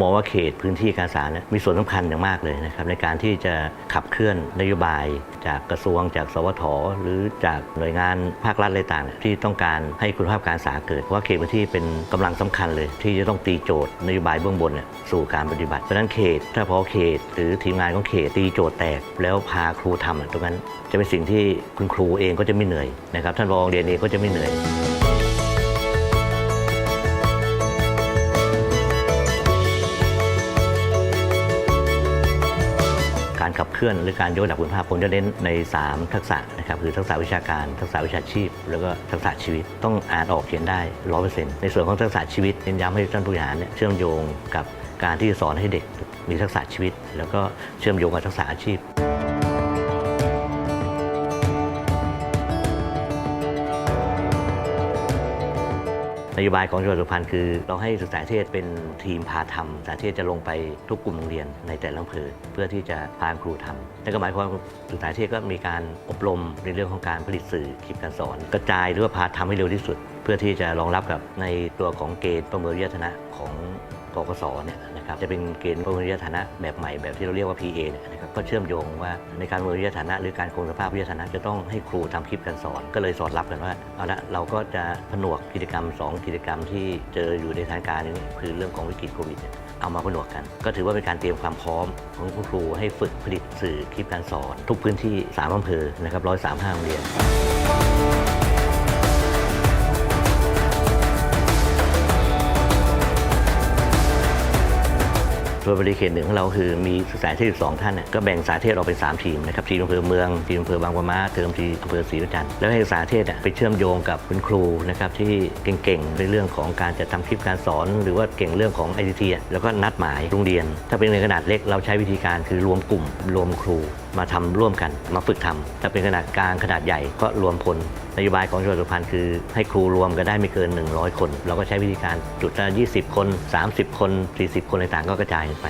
มองว่าเขตพื้นที่การศึกษาเนี่ยมีส่วนสำคัญอย่างมากเลยนะครับในการที่จะขับเคลื่อนนโยบาย จากกระทรวงจากสวทหรือจากหน่วยงานภาครัฐอะไรต่างๆที่ต้องการให้คุณภาพการศึกษาเกิดเพราะว่าเขตพื้นที่เป็นกำลังสำคัญเลย ที่จะต้องตีโจทย์นโยบายเบื้องบนเนี่ยสู่การปฏิบัติเพราะฉะนั้นเขต ถ้าพอเขต หรือทีมงานของเขตตีโจทย์แตก แล้วพาครูทำตรงนั้นจะเป็นสิ่งที่คุณครูเองก็จะไม่เหนื่อยนะครับท่านรองเรียนเองก็จะไม่เหนื่อย เคลื่อนหรือการยกระดับคุณภาพผมจะเน้นใน 3 ทักษะนะครับคือทักษะวิชาการ ทักษะวิชาชีพ แล้วก็ทักษะชีวิตต้องอ่านออกเขียนได้ร้อเปอร์เซ็นต์ในส่วนของทักษะชีวิตเน้นย้ำให้ท่านผู้บริหารเนี่ยเชื่อมโยงกับการที่สอนให้เด็กมีทักษะชีวิต แล้วก็เชื่อมโยงกับทักษะอาชีพ นโยบายของจังหวัดสุพรรณคือ เราให้ศึกษาเทศเป็นทีมพาทำศึกษาเทศจะลงไปทุกกลุ่มโรงเรียนในแต่ละอำเภอเพื่อที่จะพาครูทำนั่นก็หมายความว่าศึกษาเทศก็มีการอบรมในเรื่องของการผลิตสื่อคลิปการสอน กระจายหรือว่าพาทำให้เร็วที่สุด เพื่อที่จะรองรับกับในตัวของเกณฑ์ประเมินวิทยาฐานะของกกสเนี่ย นะครับจะเป็นเกณฑ์ประเมินวิทยาฐานะแบบใหม่แบบที่เราเรียกว่า PA เนี่ยนะครับก็เชื่อมโยงว่าในการประเมินวิทยาฐานะ หรือการคงสภาพวิทยาฐานะจะต้องให้ครูทำคลิปการสอน ก็เลยสอดรับกันว่าเอาละเราก็จะผนวกกิจกรรม 2 กิจกรรมที่เจออยู่ในสถานการณ์นี้คือเรื่องของวิกฤตโควิดเอามาผนวกกัน ก็ถือว่าเป็นการเตรียมความพร้อมของคุณครูให้ฝึกผลิตสื่อคลิปการสอน ทุกพื้นที่3อำเภอนะครับ135โรงเรียน ส่วนบริเขตหนึ่งของเราคือมีศึกษาเทศ12 ท่านเนี่ยก็แบ่งสาเทศออกเป็น 3 ทีมนะครับทีมอำเภอเมืองทีมอำเภอบางปะมาเทอมทีมอำเภอศรีประจันทร์แล้วให้ศึกษาเทศเนี่ยไปเชื่อมโยงกับคุณครูนะครับที่เก่งๆในเรื่องของการจะทำคลิปการสอน หรือว่าเก่งเรื่องของ i อทีแล้วก็นัดหมายโรงเรียน ถ้าเป็นในขนาดเล็กเราใช้วิธีการคือรวมกลุ่มรวมครูมาทำร่วมกันมาฝึกทำถ้าเป็นขนาดกลางขนาดใหญ่ก็รวมพล นโยบายของจังหวัดสุพรรณคือให้ครูรวมกันได้ไม่เกิน 100 คน เราก็ใช้วิธีการจุดละ20 คน 30 คน 40 คนอะไรต่างๆ ก็กระจายไป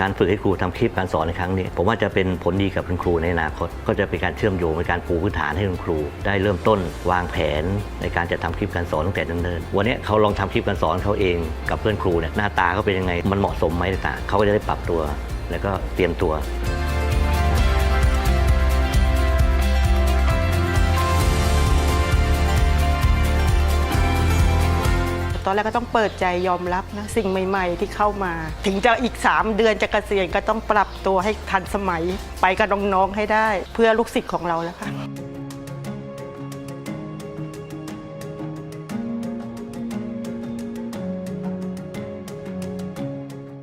การฝึกให้ครูทำคลิปการสอนในครั้งนี้ ผมว่าจะเป็นผลดีกับคุณครูในอนาคต ก็จะเป็นการเชื่อมโยงเป็นการปูพื้นฐานให้คุณครู ได้เริ่มต้นวางแผนในการจะทำคลิปการสอนตั้งแต่เนิ่นๆวันนี้เขาลองทำคลิปการสอนเขาเองกับเพื่อนครูเนี่ยหน้าตาเขาเป็นยังไงมันเหมาะสมไหมต่างเขาก็จะได้ปรับตัว แล้วก็เตรียมตัว อนแรกก็ต้องเปิดใจยอมรับนะสิ่งใหม่ ๆ ที่เข้ามา ถึงจะอีก 3 เดือนจะเกษียณก็ต้องปรับตัวให้ทันสมัยไปกับน้องๆให้ได้ เพื่อลูกศิษย์ของเราแล้วค่ะ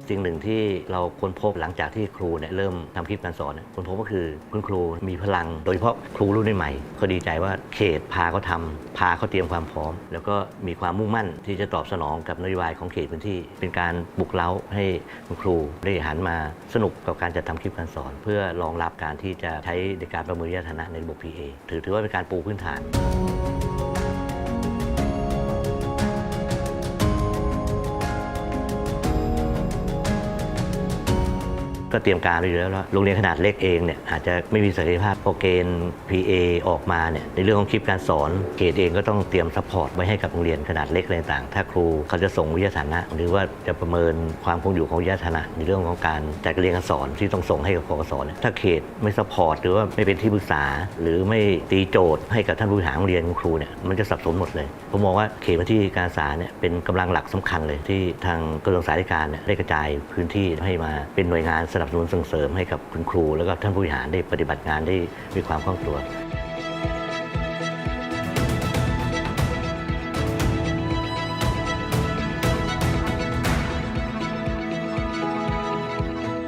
สิ่งหนึ่งที่เราค้นพบหลังจากที่ครูเนี่ยเริ่มทำคลิปการสอนเนี่ยค้นพบก็คือคุณครูมีพลัง โดยเฉพาะครูรุ่นใหม่เขาดีใจว่าเขตพาเขาทำพาเขาเตรียมความพร้อม แล้วก็มีความมุ่งมั่นที่จะตอบสนองกับนโยบายของเขตพื้นที่ เป็นการปลุกเร้าให้คุณครูได้หันมาสนุกกับการจัดทำคลิปการสอน เพื่อรองรับการที่จะใช้ในการประเมินยาฐานะในระบบ PA ถือถือว่าเป็นการปูพื้นฐาน ก็เตรียมการไว้อยู่แล้วโรงเรียนขนาดเล็กเองเนี่ยอาจจะไม่มีศักยภาพพอเกณฑ์ PA ออกมาเนี่ยในเรื่องของคลิปการสอนเกณฑ์เองก็ต้องเตรียมซัพพอร์ตไว้ให้กับโรงเรียนขนาดเล็กอะไรต่างถ้าครูเขาจะส่งวิทยาฐานะ หรือว่าจะประเมินความคงอยู่ของวิทยาฐานะ ในเรื่องของการจัดการเรียนการสอนที่ต้องส่งให้กับกกสเนี่ยถ้าเขตไม่ซัพพอร์ตหรือว่าไม่เป็นที่ปรึกษา หรือไม่ตีโจทย์ให้กับท่านผู้บริหารโรงเรียนครูเนี่ยมันจะสับสนหมดเลยผมมองว่าเขตพื้นที่การศึกษาเนี่ยเป็นกำลังหลักสำคัญเลยที่ทางกระทรวงสาธารณสุขเนี่ยได้กระจายพื้นที่ให้มาเป็นหน่วยงานสนับสนุนส่งเสริมให้กับคุณครู แล้วก็ท่านผู้บริหารได้ปฏิบัติงานได้มีความคล่องตัว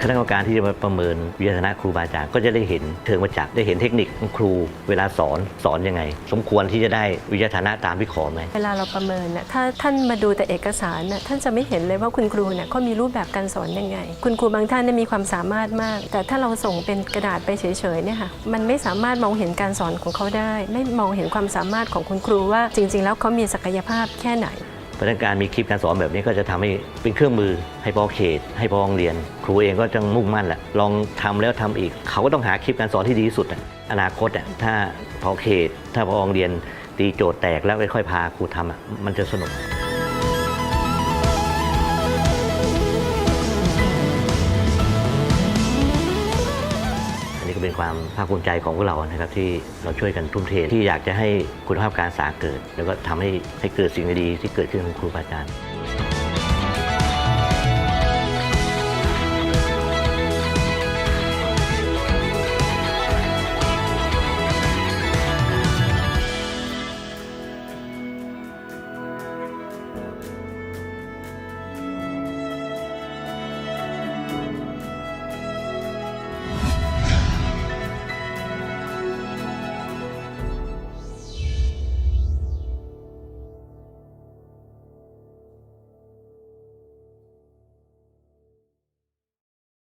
คณะกรรมการที่จะมาประเมินวิทยาฐานะครูบาอาจารย์ก็จะได้เห็นเชิงประจักษ์ได้เห็นเทคนิคของครูเวลาสอนสอนยังไง สมควรที่จะได้วิทยาฐานะตามที่ขอไหมเวลาเราประเมินน่ะถ้าท่านมาดูแต่เอกสารน่ะท่านจะไม่เห็นเลยว่าคุณครูเนี่ยเขามีรูปแบบการสอนยังไง คุณครูบางท่านเนี่ยมีความสามารถมาก แต่ถ้าเราส่งเป็นกระดาษไปเฉยๆเนี่ยค่ะมันไม่สามารถมองเห็นการสอนของเขาได้ ไม่มองเห็นความสามารถของคุณครูว่าจริง ๆ แล้วเขามีศักยภาพแค่ไหน เพราะฉะนั้นการมีคลิปการสอนแบบนี้ก็จะทำให้เป็นเครื่องมือให้พอเขต ให้พอโรงเรียน ครูเองก็จะมุ่งมั่นแหละลองทำแล้วทำอีก เขาก็ต้องหาคลิปการสอนที่ดีที่สุดอนาคตถ้าพอเขต ถ้าพอโรงเรียนตีโจทย์แตกแล้วค่อยๆพาครูทำมันจะสนุก ก็เป็นความภาคภูมิใจของพวกเรานะครับที่เราช่วยกันทุ่มเทที่อยากจะให้คุณภาพการศึกษาเกิด แล้วก็ทำให้ให้เกิดสิ่งดีๆที่เกิดขึ้นของครูบาอาจารย์